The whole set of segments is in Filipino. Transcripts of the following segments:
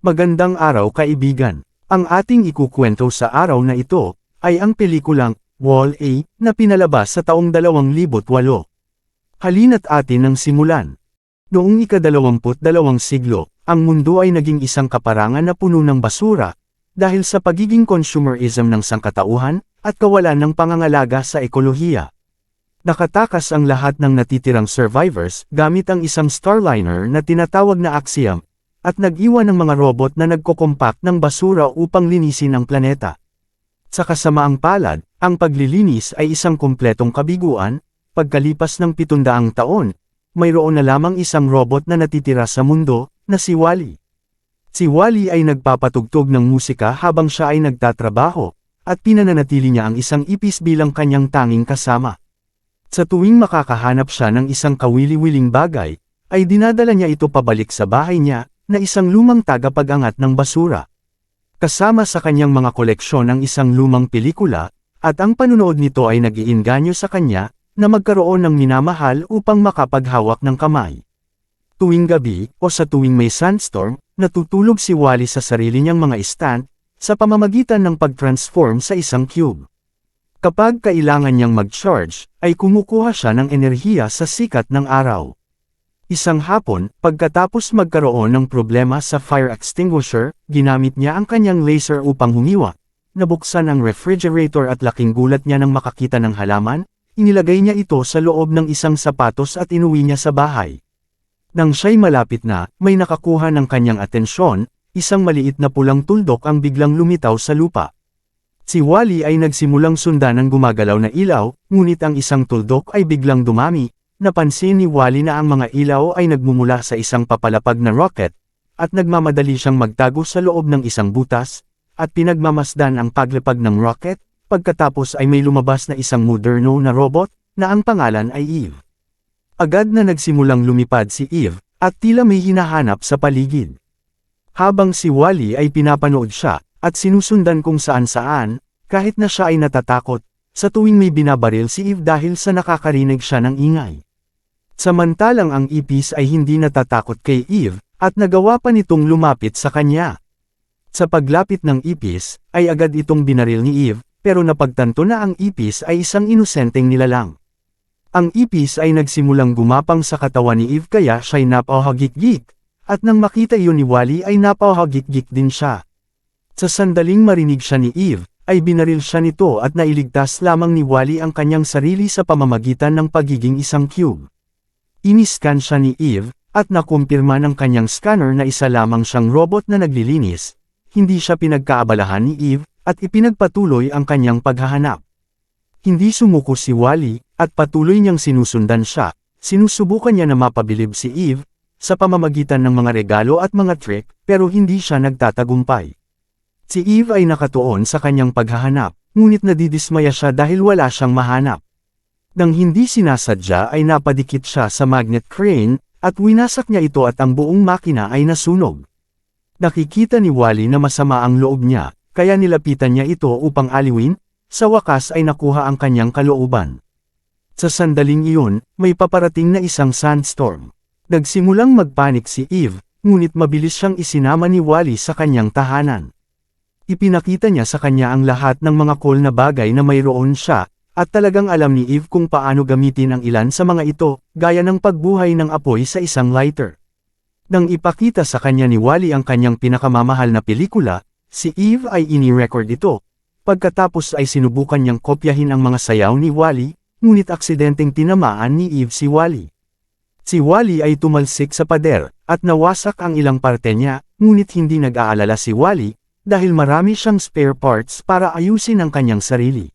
Magandang araw kaibigan. Ang ating ikukwento sa araw na ito, ay ang pelikulang, Wall-E, na pinalabas sa taong 2008. Halina't atin ang simulan. Noong ikadalawamput dalawang siglo, ang mundo ay naging isang kaparangan na puno ng basura, dahil sa pagiging consumerism ng sangkatauhan, at kawalan ng pangangalaga sa ekolohiya. Nakatakas ang lahat ng natitirang survivors gamit ang isang starliner na tinatawag na Axiom, at nag-iwan ng mga robot na nagkokompact ng basura upang linisin ang planeta. Sa kasamaang palad, ang paglilinis ay isang kumpletong kabiguan, pagkalipas ng 700 taon, mayroon na lamang isang robot na natitira sa mundo, na si Wally. Si Wally ay nagpapatugtog ng musika habang siya ay nagtatrabaho, at pinananatili niya ang isang ipis bilang kanyang tanging kasama. Sa tuwing makakahanap siya ng isang kawili-wiling bagay, ay dinadala niya ito pabalik sa bahay niya, na isang lumang tagapag-angat ng basura. Kasama sa kanyang mga koleksyon ang isang lumang pelikula, at ang panunood nito ay nag-iinganyo sa kanya, na magkaroon ng minamahal upang makapaghawak ng kamay. Tuwing gabi, o sa tuwing may sandstorm, natutulog si Wally sa sarili niyang mga stand, sa pamamagitan ng pag-transform sa isang cube. Kapag kailangan niyang mag-charge, ay kumukuha siya ng enerhiya sa sikat ng araw. Isang hapon, pagkatapos magkaroon ng problema sa fire extinguisher, ginamit niya ang kanyang laser upang humiwa. Nabuksan ang refrigerator at laking gulat niya nang makakita ng halaman, inilagay niya ito sa loob ng isang sapatos at inuwi niya sa bahay. Nang siya'y malapit na, may nakakuha ng kanyang atensyon, isang maliit na pulang tuldok ang biglang lumitaw sa lupa. Si Wally ay nagsimulang sundan ng gumagalaw na ilaw, ngunit ang isang tuldok ay biglang dumami, Napansin ni Wally na ang mga ilaw ay nagmumula sa isang papalapag na rocket, at nagmamadali siyang magtago sa loob ng isang butas, at pinagmamasdan ang paglapag ng rocket, pagkatapos ay may lumabas na isang moderno na robot, na ang pangalan ay Eve. Agad na nagsimulang lumipad si Eve, at tila may hinahanap sa paligid. Habang si Wally ay pinapanood siya, at sinusundan kung saan-saan, kahit na siya ay natatakot, sa tuwing may binabaril si Eve dahil sa nakakarinig siya ng ingay. Samantalang ang ipis ay hindi natatakot kay Eve, at nagawa pa nitong lumapit sa kanya. Sa paglapit ng ipis, ay agad itong binaril ni Eve, pero napagtanto na ang ipis ay isang inosenteng nilalang. Ang ipis ay nagsimulang gumapang sa katawan ni Eve kaya siya'y napahagik-gik, at nang makita iyon ni Wally ay napahagik-gik din siya. Sa sandaling marinig siya ni Eve, ay binaril siya nito at nailigtas lamang ni Wally ang kanyang sarili sa pamamagitan ng pagiging isang cube. Iniskan siya ni Eve, at nakumpirma ng kanyang scanner na isa lamang siyang robot na naglilinis, hindi siya pinagkaabalahan ni Eve, at ipinagpatuloy ang kanyang paghahanap. Hindi sumuko si Wally, at patuloy niyang sinusundan siya, sinusubukan niya na mapabilib si Eve, sa pamamagitan ng mga regalo at mga trick, pero hindi siya nagtatagumpay. Si Eve ay nakatuon sa kanyang paghahanap, ngunit nadidismaya siya dahil wala siyang mahanap. Nang hindi sinasadya ay napadikit siya sa magnet crane, at winasak niya ito at ang buong makina ay nasunog. Nakikita ni Wally na masama ang loob niya, kaya nilapitan niya ito upang aliwin, sa wakas ay nakuha ang kanyang kalooban. Sa sandaling iyon, may paparating na isang sandstorm. Nagsimulang magpanik si Eve, ngunit mabilis siyang isinama ni Wally sa kanyang tahanan. Ipinakita niya sa kanya ang lahat ng mga cool na bagay na mayroon siya, at talagang alam ni Eve kung paano gamitin ang ilan sa mga ito, gaya ng pagbuhay ng apoy sa isang lighter. Nang ipakita sa kanya ni Wally ang kanyang pinakamamahal na pelikula, si Eve ay ini-record ito. Pagkatapos ay sinubukan niyang kopyahin ang mga sayaw ni Wally, ngunit aksidenteng tinamaan ni Eve si Wally. Si Wally ay tumalsik sa pader, at nawasak ang ilang parte niya, ngunit hindi nag-aalala si Wally, dahil marami siyang spare parts para ayusin ang kanyang sarili.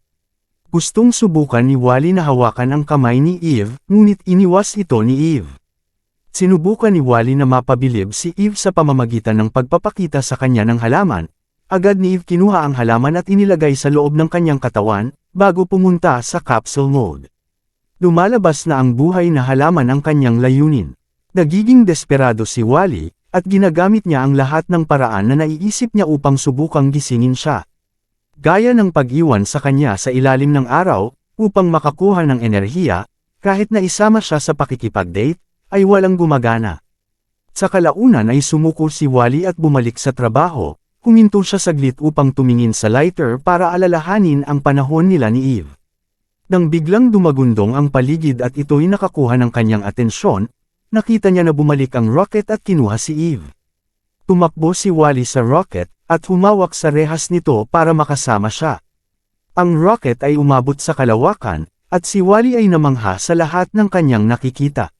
Gustong subukan ni Wally na hawakan ang kamay ni Eve, ngunit iniwas ito ni Eve. Sinubukan ni Wally na mapabilib si Eve sa pamamagitan ng pagpapakita sa kanya ng halaman. Agad ni Eve kinuha ang halaman at inilagay sa loob ng kanyang katawan, bago pumunta sa capsule mode. Lumalabas na ang buhay na halaman ang kanyang layunin. Nagiging desperado si Wally, at ginagamit niya ang lahat ng paraan na naiisip niya upang subukang gisingin siya. Gaya ng pag-iwan sa kanya sa ilalim ng araw, upang makakuha ng enerhiya, kahit na isama siya sa pakikipag-date, ay walang gumagana. Sa kalaunan ay sumuko si Wally at bumalik sa trabaho, huminto siya saglit upang tumingin sa lighter para alalahanin ang panahon nila ni Eve. Nang biglang dumagundong ang paligid at ito'y nakakuha ng kanyang atensyon, nakita niya na bumalik ang rocket at kinuha si Eve. Tumakbo si Wally sa rocket, at humawak sa rehas nito para makasama siya. Ang rocket ay umabot sa kalawakan, at si Wally ay namangha sa lahat ng kanyang nakikita.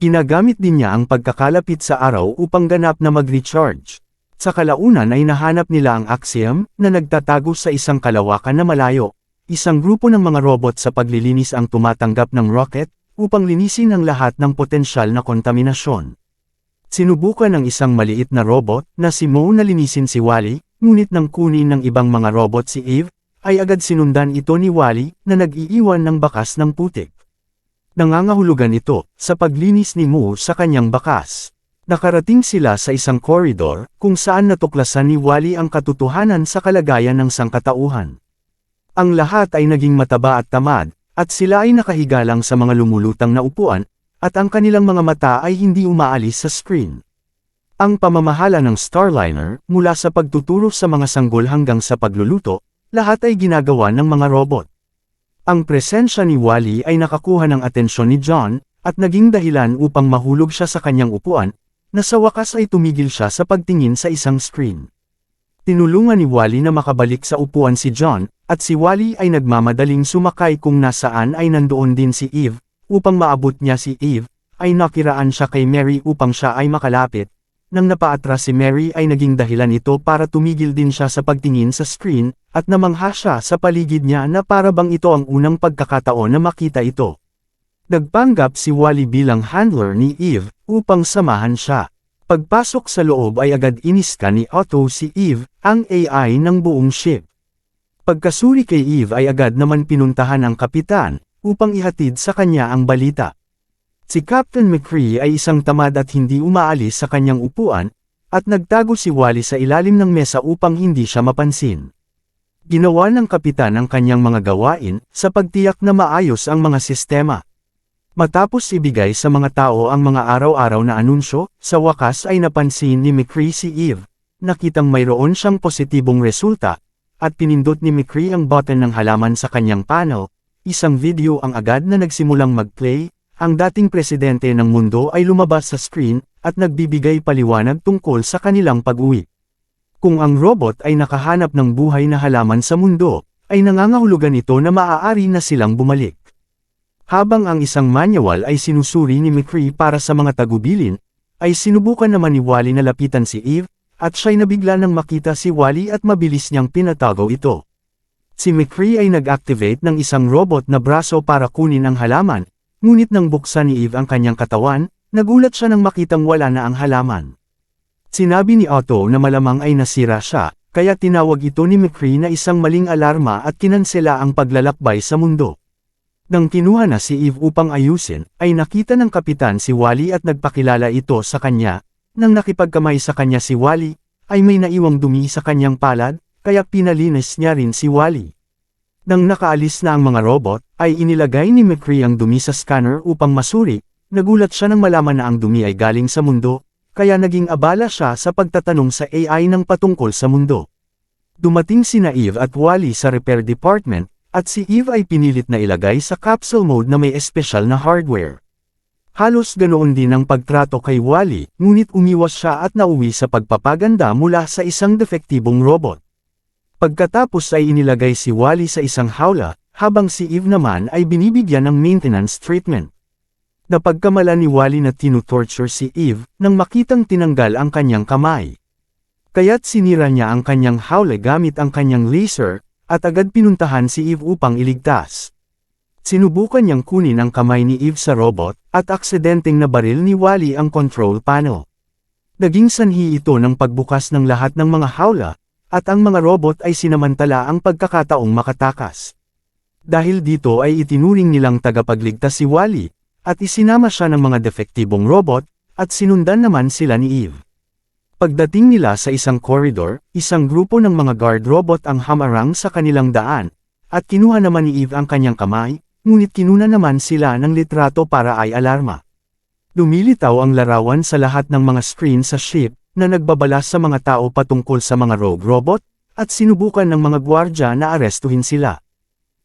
Ginagamit din niya ang pagkakalapit sa araw upang ganap na mag-recharge. Sa kalaunan ay nahanap nila ang Axiom, na nagtatago sa isang kalawakan na malayo. Isang grupo ng mga robot sa paglilinis ang tumatanggap ng rocket, upang linisin ang lahat ng potensyal na kontaminasyon. Sinubukan ng isang maliit na robot, na si Mo na linisin si Wally, ngunit nang kunin ng ibang mga robot si Eve, ay agad sinundan ito ni Wally, na nag-iiwan ng bakas ng putik. Nangangahulugan ito, sa paglinis ni Mo sa kanyang bakas. Nakarating sila sa isang koridor, kung saan natuklasan ni Wally ang katotohanan sa kalagayan ng sangkatauhan. Ang lahat ay naging mataba at tamad, at sila ay nakahiga lang sa mga lumulutang na upuan, at ang kanilang mga mata ay hindi umaalis sa screen. Ang pamamahala ng Starliner, mula sa pagtuturo sa mga sanggol hanggang sa pagluluto, lahat ay ginagawa ng mga robot. Ang presensya ni Wally ay nakakuha ng atensyon ni John, at naging dahilan upang mahulog siya sa kanyang upuan, na sa wakas ay tumigil siya sa pagtingin sa isang screen. Tinulungan ni Wally na makabalik sa upuan si John, at si Wally ay nagmamadaling sumakay kung nasaan ay nandoon din si Eve, upang maabot niya si Eve, ay nakiraan siya kay Mary upang siya ay makalapit. Nang napaatras si Mary ay naging dahilan ito para tumigil din siya sa pagtingin sa screen, at namangha siya sa paligid niya na para bang ito ang unang pagkakataon na makita ito. Nagpanggap si Wally bilang handler ni Eve, upang samahan siya. Pagpasok sa loob ay agad iniska ni Otto si Eve, ang AI ng buong ship. Pagkasuri kay Eve ay agad naman pinuntahan ang kapitan, upang ihatid sa kanya ang balita. Si Captain McCree ay isang tamad at hindi umaalis sa kanyang upuan, at nagtago si Wally sa ilalim ng mesa upang hindi siya mapansin. Ginawa ng kapitan ang kanyang mga gawain, sa pagtiyak na maayos ang mga sistema. Matapos ibigay sa mga tao ang mga araw-araw na anunsyo, sa wakas ay napansin ni McCree si Eve. Nakitang mayroon siyang positibong resulta, at pinindot ni McCree ang button ng halaman sa kanyang panel, isang video ang agad na nagsimulang mag-play, ang dating presidente ng mundo ay lumabas sa screen, at nagbibigay paliwanag tungkol sa kanilang pag-uwi. Kung ang robot ay nakahanap ng buhay na halaman sa mundo, ay nangangahulugan ito na maaari na silang bumalik. Habang ang isang manual ay sinusuri ni McCree para sa mga tagubilin, ay sinubukan naman ni Wally na lapitan si Eve, at siya'y nabigla nang makita si Wally at mabilis niyang pinatago ito. Si McCree ay nag-activate ng isang robot na braso para kunin ang halaman, Ngunit nang buksan ni Eve ang kanyang katawan, nagulat siya nang makitang wala na ang halaman. Sinabi ni Otto na malamang ay nasira siya, kaya tinawag ito ni McCree na isang maling alarma at kinansela ang paglalakbay sa mundo. Nang kinuha na si Eve upang ayusin, ay nakita ng kapitan si Wally at nagpakilala ito sa kanya, nang nakipagkamay sa kanya si Wally, ay may naiwang dumi sa kanyang palad, kaya pinalinis niya rin si Wally. Nang nakaalis na ang mga robot, ay inilagay ni McCree ang dumi sa scanner upang masuri, nagulat siya nang malaman na ang dumi ay galing sa mundo, kaya naging abala siya sa pagtatanong sa AI ng patungkol sa mundo. Dumating si Eve at Wally sa repair department, at si Eve ay pinilit na ilagay sa capsule mode na may espesyal na hardware. Halos ganoon din ang pagtrato kay Wally, ngunit umiwas siya at nauwi sa pagpapaganda mula sa isang defektibong robot. Pagkatapos ay inilagay si Wally sa isang hawla, habang si Eve naman ay binibigyan ng maintenance treatment. Napagkamala ni Wally na tinutorture si Eve, nang makitang tinanggal ang kanyang kamay. Kaya't sinira niya ang kanyang hawla gamit ang kanyang laser, at agad pinuntahan si Eve upang iligtas. Sinubukan niyang kunin ang kamay ni Eve sa robot, at aksidenteng nabaril ni Wally ang control panel. Naging sanhi ito ng pagbukas ng lahat ng mga hawla, at ang mga robot ay sinamantala ang pagkakataong makatakas. Dahil dito ay itinuring nilang tagapagligtas si Wally, at isinama siya ng mga defektibong robot, at sinundan naman sila ni Eve. Pagdating nila sa isang koridor, isang grupo ng mga guard robot ang hamarang sa kanilang daan, at kinuha naman ni Eve ang kanyang kamay, ngunit kinuna naman sila ng litrato para ay alarma. Lumilitaw ang larawan sa lahat ng mga screen sa ship, na nagbabala sa mga tao patungkol sa mga rogue robot, at sinubukan ng mga gwardya na arestuhin sila.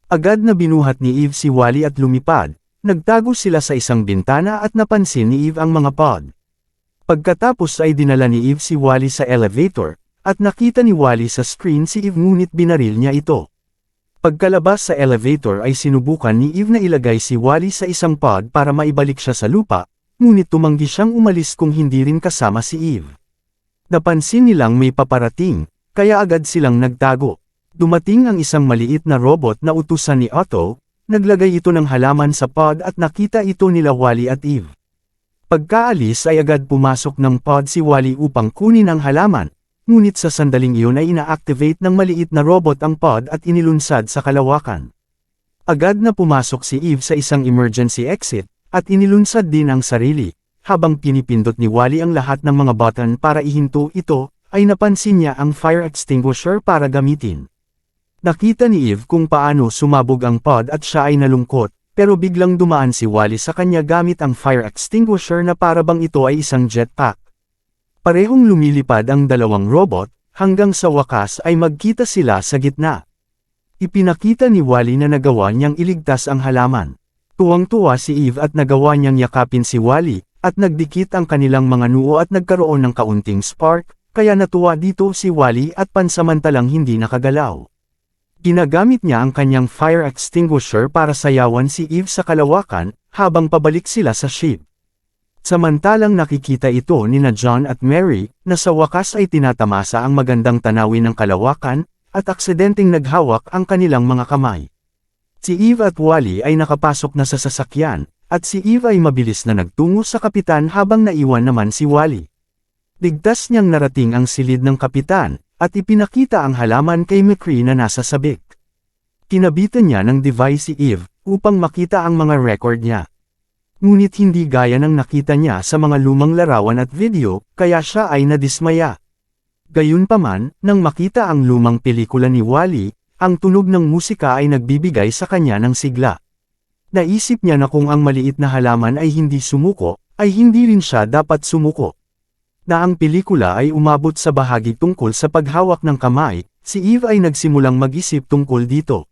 Agad na binuhat ni Eve si Wally at lumipad, nagtago sila sa isang bintana at napansin ni Eve ang mga pod. Pagkatapos ay dinala ni Eve si Wally sa elevator, at nakita ni Wally sa screen si Eve ngunit binaril niya ito. Pagkalabas sa elevator ay sinubukan ni Eve na ilagay si Wally sa isang pod para maibalik siya sa lupa, ngunit tumanggi siyang umalis kung hindi rin kasama si Eve. Napansin nilang may paparating, kaya agad silang nagtago. Dumating ang isang maliit na robot na utusan ni Otto, naglagay ito ng halaman sa pod at nakita ito nila Wally at Eve. Pagkaalis ay agad pumasok ng pod si Wally upang kunin ang halaman, ngunit sa sandaling iyon ay ina-activate ng maliit na robot ang pod at inilunsad sa kalawakan. Agad na pumasok si Eve sa isang emergency exit, at inilunsad din ang sarili. Habang pinipindot ni Wally ang lahat ng mga button para ihinto ito, ay napansin niya ang fire extinguisher para gamitin. Nakita ni Eve kung paano sumabog ang pod at siya ay nalungkot, pero biglang dumaan si Wally sa kanya gamit ang fire extinguisher na parabang ito ay isang jetpack. Parehong lumilipad ang dalawang robot, hanggang sa wakas ay magkita sila sa gitna. Ipinakita ni Wally na nagawa niyang iligtas ang halaman. Tuwang-tuwa si Eve at nagawa niyang yakapin si Wally, at nagdikit ang kanilang mga noo at nagkaroon ng kaunting spark, kaya natuwa dito si Wally at pansamantalang hindi nakagalaw. Ginagamit niya ang kanyang fire extinguisher para sayawan si Eve sa kalawakan, habang pabalik sila sa ship. Samantalang nakikita ito ni na John at Mary, na sa wakas ay tinatamasa ang magandang tanawin ng kalawakan, at aksidenteng naghawak ang kanilang mga kamay. Si Eve at Wally ay nakapasok na sa sasakyan, at si Eve ay mabilis na nagtungo sa kapitan habang naiwan naman si Wally. Ligtas niyang narating ang silid ng kapitan, at ipinakita ang halaman kay McCree na nasa sabik. Kinabitan niya ng device si Eve, upang makita ang mga record niya. Ngunit hindi gaya ng nakita niya sa mga lumang larawan at video, kaya siya ay nadismaya. Gayunpaman, nang makita ang lumang pelikula ni Wally, ang tunog ng musika ay nagbibigay sa kanya ng sigla. Naisip niya na kung ang maliit na halaman ay hindi sumuko, ay hindi rin siya dapat sumuko na ang pelikula ay umabot sa bahagi tungkol sa paghawak ng kamay, si Eve ay nagsimulang mag-isip tungkol dito.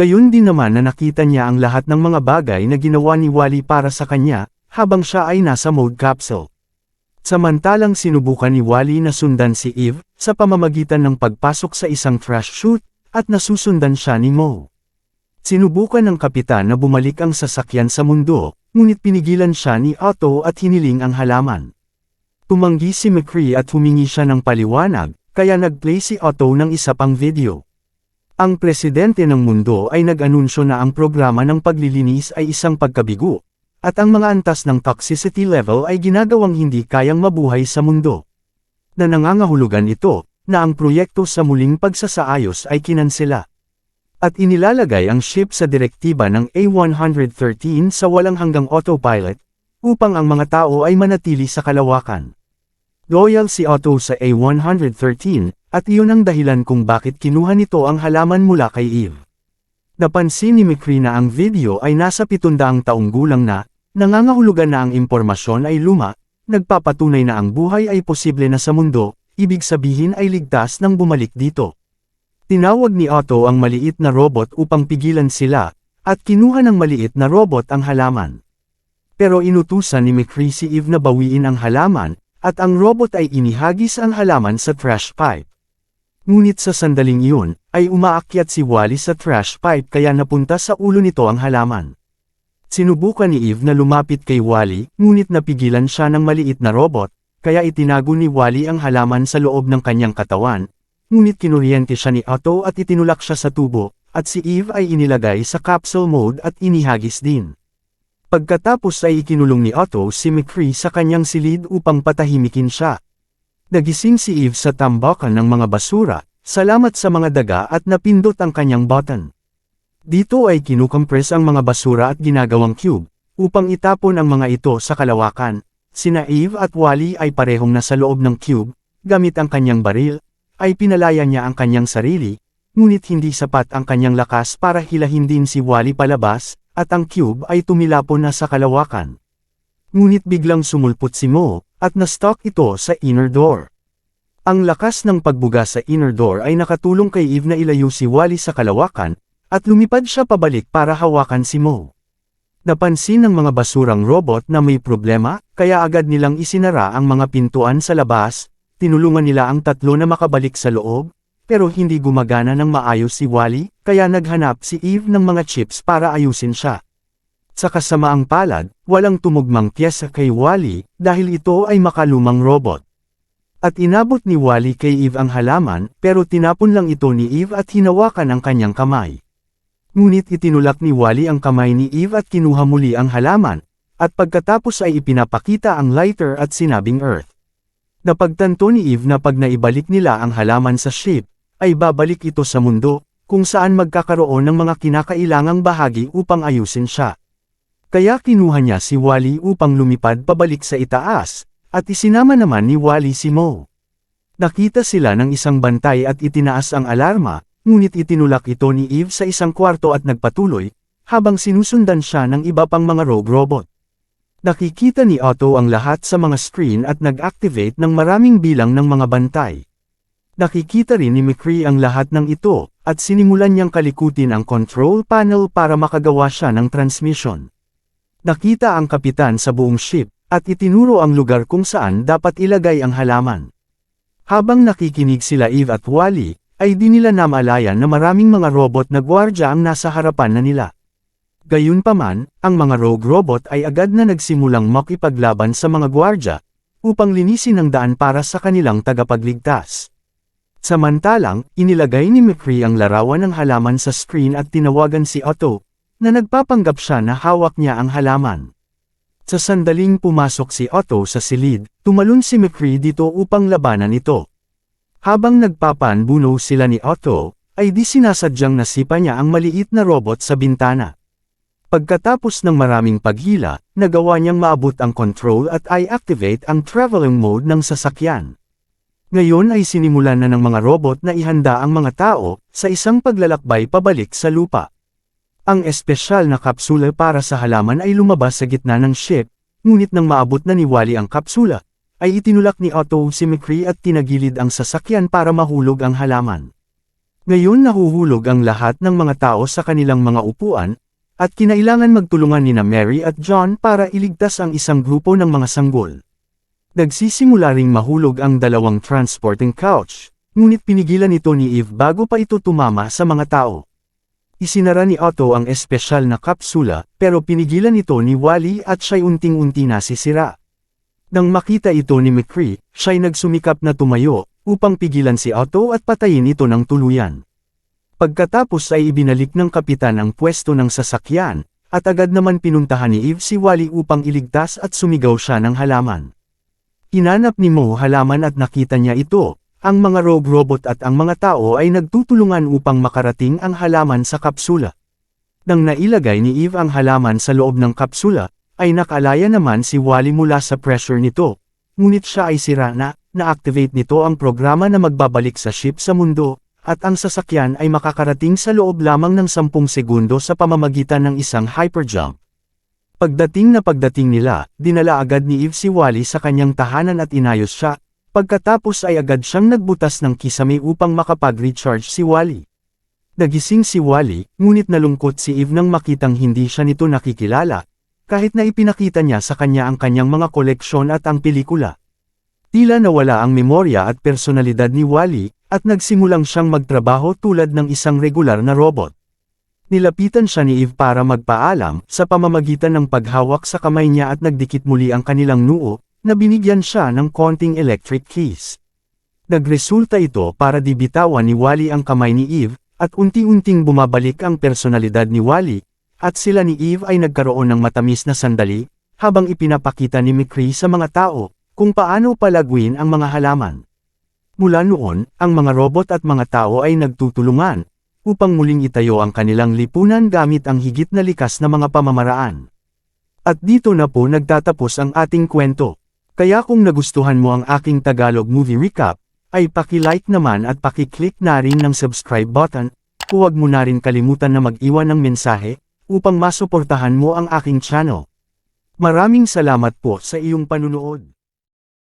Gayun din naman na nakita niya ang lahat ng mga bagay na ginawa ni Wally para sa kanya, habang siya ay nasa mode capsule. Samantalang sinubukan ni Wally na sundan si Eve, sa pamamagitan ng pagpasok sa isang trash chute, at nasusundan siya ni Mo. Sinubukan ng kapitan na bumalik ang sasakyan sa mundo, ngunit pinigilan siya ni Otto at hiniling ang halaman. Tumanggi si McCree at humingi siya ng paliwanag, kaya nag-play si Otto ng isa pang video. Ang presidente ng mundo ay nag-anunsyo na ang programa ng paglilinis ay isang pagkabigo, at ang mga antas ng toxicity level ay ginagawang hindi kayang mabuhay sa mundo. Na nangangahulugan ito, na ang proyekto sa muling pagsasaayos ay kinansela. At inilalagay ang ship sa direktiba ng A113 sa walang hanggang autopilot, upang ang mga tao ay manatili sa kalawakan. Loyal si Otto sa A113, at iyon ang dahilan kung bakit kinuha nito ang halaman mula kay Eve. Napansin ni McCree na ang video ay nasa 700 taong gulang na, nangangahulugan na ang impormasyon ay luma, nagpapatunay na ang buhay ay posible na sa mundo, ibig sabihin ay ligtas nang bumalik dito. Tinawag ni Otto ang maliit na robot upang pigilan sila, at kinuha ng maliit na robot ang halaman. Pero inutusan ni McCree si Eve na bawiin ang halaman, at ang robot ay inihagis ang halaman sa trash pipe. Ngunit sa sandaling iyon, ay umaakyat si Wally sa trash pipe kaya napunta sa ulo nito ang halaman. Sinubukan ni Eve na lumapit kay Wally, ngunit napigilan siya ng maliit na robot, kaya itinago ni Wally ang halaman sa loob ng kanyang katawan, ngunit kinuryente siya ni Otto at itinulak siya sa tubo, at si Eve ay inilagay sa capsule mode at inihagis din. Pagkatapos ay ikinulong ni Otto si McCree sa kanyang silid upang patahimikin siya. Nagising si Eve sa tambakan ng mga basura, salamat sa mga daga at napindot ang kanyang button. Dito ay kinukompress ang mga basura at ginagawang cube, upang itapon ang mga ito sa kalawakan. Sina Eve at Wally ay parehong nasa loob ng cube, gamit ang kanyang baril, ay pinalaya niya ang kanyang sarili, ngunit hindi sapat ang kanyang lakas para hilahin din si Wally palabas, at ang cube ay tumilapon na sa kalawakan. ngunit biglang sumulpot si Mo, at na-stock ito sa inner door. Ang lakas ng pagbuga sa inner door ay nakatulong kay Eve na ilayo si Wally sa kalawakan, at lumipad siya pabalik para hawakan si Mo. Napansin ng mga basurang robot na may problema, kaya agad nilang isinara ang mga pintuan sa labas, tinulungan nila ang tatlo na makabalik sa loob, pero hindi gumagana ng maayos si Wally, kaya naghanap si Eve ng mga chips para ayusin siya. Sa kasamaang palad, walang tumugmang pyesa kay Wally, dahil ito ay makalumang robot. At inabot ni Wally kay Eve ang halaman, pero tinapon lang ito ni Eve at hinawakan ang kanyang kamay. Ngunit itinulak ni Wally ang kamay ni Eve at kinuha muli ang halaman, at pagkatapos ay ipinapakita ang lighter at sinabing Earth. Napagtanto ni Eve na pag naibalik nila ang halaman sa ship, ay babalik ito sa mundo, kung saan magkakaroon ng mga kinakailangang bahagi upang ayusin siya. Kaya kinuha niya si Wally upang lumipad pabalik sa itaas, at isinama naman ni Wally si Mo. Nakita sila ng isang bantay at itinaas ang alarma, ngunit itinulak ito ni Eve sa isang kwarto at nagpatuloy, habang sinusundan siya ng iba pang mga rogue robot. Nakikita ni Otto ang lahat sa mga screen at nag-activate ng maraming bilang ng mga bantay. Nakikita rin ni McCree ang lahat ng ito, at sinimulan niyang kalikutin ang control panel para makagawa siya ng transmission. Nakita ang kapitan sa buong ship, at itinuro ang lugar kung saan dapat ilagay ang halaman. Habang nakikinig sila Eve at Wally, ay di nila namalayan na maraming mga robot na gwardya ang nasa harapan na nila. Gayunpaman, ang mga rogue robot ay agad na nagsimulang makipaglaban sa mga gwardya, upang linisin ang daan para sa kanilang tagapagligtas. Samantalang, inilagay ni McCree ang larawan ng halaman sa screen at tinawagan si Otto, na nagpapanggap siya na hawak niya ang halaman. Sa sandaling pumasok si Otto sa silid, tumalon si McCree dito upang labanan ito. Habang nagpapanbuno sila ni Otto, ay di sinasadyang nasipa niya ang maliit na robot sa bintana. Pagkatapos ng maraming paghila, nagawa niyang maabot ang control at i-activate ang traveling mode ng sasakyan. Ngayon ay sinimulan na ng mga robot na ihanda ang mga tao sa isang paglalakbay pabalik sa lupa. Ang espesyal na kapsula para sa halaman ay lumabas sa gitna ng ship, ngunit nang maabot na ni Wally ang kapsula, ay itinulak ni Otto si McCree at tinagilid ang sasakyan para mahulog ang halaman. Ngayon nahuhulog ang lahat ng mga tao sa kanilang mga upuan, at kinailangan magtulungan nina Mary at John para iligtas ang isang grupo ng mga sanggol. Nagsisimula ring mahulog ang dalawang transporting couch, ngunit pinigilan ito ni Eve bago pa ito tumama sa mga tao. Isinara ni Otto ang espesyal na kapsula, pero pinigilan ito ni Wally at siya'y unting-unti nasisira. Nang makita ito ni McCree, siya'y nagsumikap na tumayo, upang pigilan si Otto at patayin ito ng tuluyan. Pagkatapos ay ibinalik ng kapitan ang pwesto ng sasakyan, at agad naman pinuntahan ni Eve si Wally upang iligtas at sumigaw siya ng halaman. Hinanap ni Mo halaman at nakita niya ito, ang mga rogue robot at ang mga tao ay nagtutulungan upang makarating ang halaman sa kapsula. Nang nailagay ni Eve ang halaman sa loob ng kapsula, ay nakalaya naman si Wally mula sa pressure nito, ngunit siya ay sira na, na-activate nito ang programa na magbabalik sa ship sa mundo, at ang sasakyan ay makakarating sa loob lamang ng 10 segundo sa pamamagitan ng isang hyperjump. Pagdating na pagdating nila, dinala agad ni Eve si Wally sa kanyang tahanan at inayos siya, pagkatapos ay agad siyang nagbutas ng kisame upang makapag-recharge si Wally. Nagising si Wally, ngunit nalungkot si Eve nang makitang hindi siya nito nakikilala, kahit na ipinakita niya sa kanya ang kanyang mga koleksyon at ang pelikula. Tila nawala ang memorya at personalidad ni Wally, at nagsimulang siyang magtrabaho tulad ng isang regular na robot. Nilapitan siya ni Eve para magpaalam sa pamamagitan ng paghawak sa kamay niya at nagdikit muli ang kanilang noo, na binigyan siya ng konting electric keys. Nagresulta ito para dibitawan ni Wally ang kamay ni Eve, at unti-unting bumabalik ang personalidad ni Wally, at sila ni Eve ay nagkaroon ng matamis na sandali, habang ipinapakita ni McCree sa mga tao, kung paano palagwin ang mga halaman. Mula noon, ang mga robot at mga tao ay nagtutulungan, upang muling itayo ang kanilang lipunan gamit ang higit na likas na mga pamamaraan. At dito na po nagtatapos ang ating kwento. Kaya kung nagustuhan mo ang aking Tagalog movie recap, ay paki-like naman at paki-click na rin ng subscribe button, huwag mo na rin kalimutan na mag-iwan ng mensahe, upang masuportahan mo ang aking channel. Maraming salamat po sa iyong panunood.